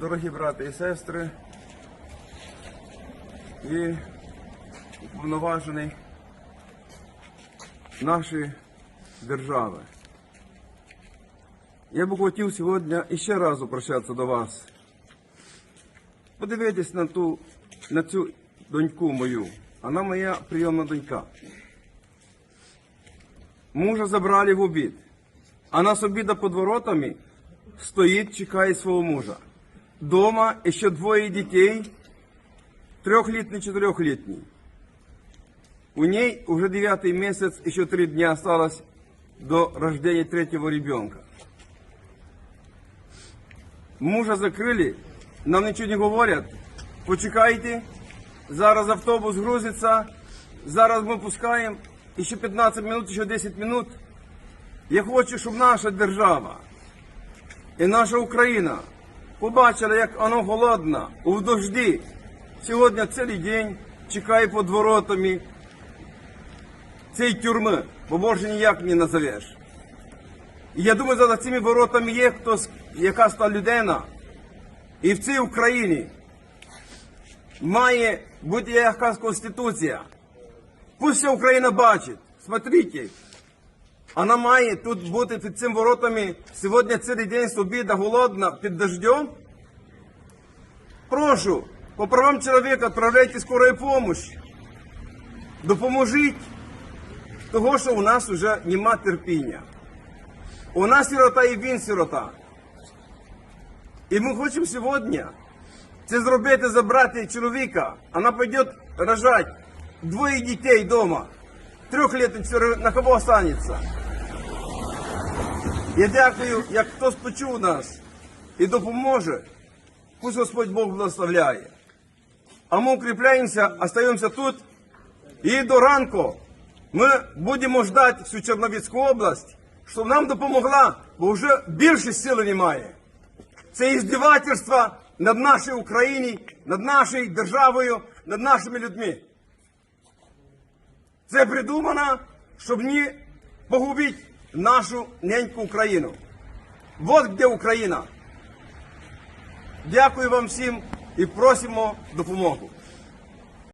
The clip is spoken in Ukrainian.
дорогі брати і сестри, і уповноважений нашої держави. Я би хотів сьогодні іще раз обращатися до вас. Подивитись на ту, на цю доньку мою. Вона моя прийомна донька. Мужа забрали в обід, а нас обіда під воротами стоїть, чекає свого мужа. Дома ще двоє дітей, трехлетний, чотирьохлітній. У ней уже девятый месяц, еще три дня осталось до рождения третьего ребенка. Мужа закрили, нам нічого не говорять. Почекайте, зараз автобус грузиться, зараз ми пускаємо, і ще 15 минут, ще 10 минут. Я хочу, щоб наша держава і наша Україна побачила, як воно голодна, у дожді. Сьогодні цілий день чекає під воротами цієї тюрми, бо більше ніяк не назовеш. І я думаю, за цими воротами є хтось, якась та людина. І в цій Україні має бути якась конституція. Пусть вся Україна бачить. Смотрите, вона має тут бути під цими воротами сьогодні цілий день з обіда голодна під дождем. Прошу, по правам чоловіка відправляйте скорую помощь. Допоможіть того, що у нас вже нема терпіння. Нас сирота і він сирота. І ми хочемо сьогодні це зробити, забрати чоловіка. Вона піде рожати двоє дітей вдома. Трьохлітний на кого останеться. Я дякую, як хтось почув нас і допоможе. Пусть Господь Бог благословляє. А ми укріпляємося, остаємося тут. І до ранку ми будемо ждати всю Чорновіцьку область, щоб нам допомогла, бо вже більше сили немає. Це іздівательство над нашою Україною, над нашою державою, над нашими людьми. Це придумано, щоб не погубити нашу неньку Україну. Вот де Україна. Дякую вам всім і просимо допомогу.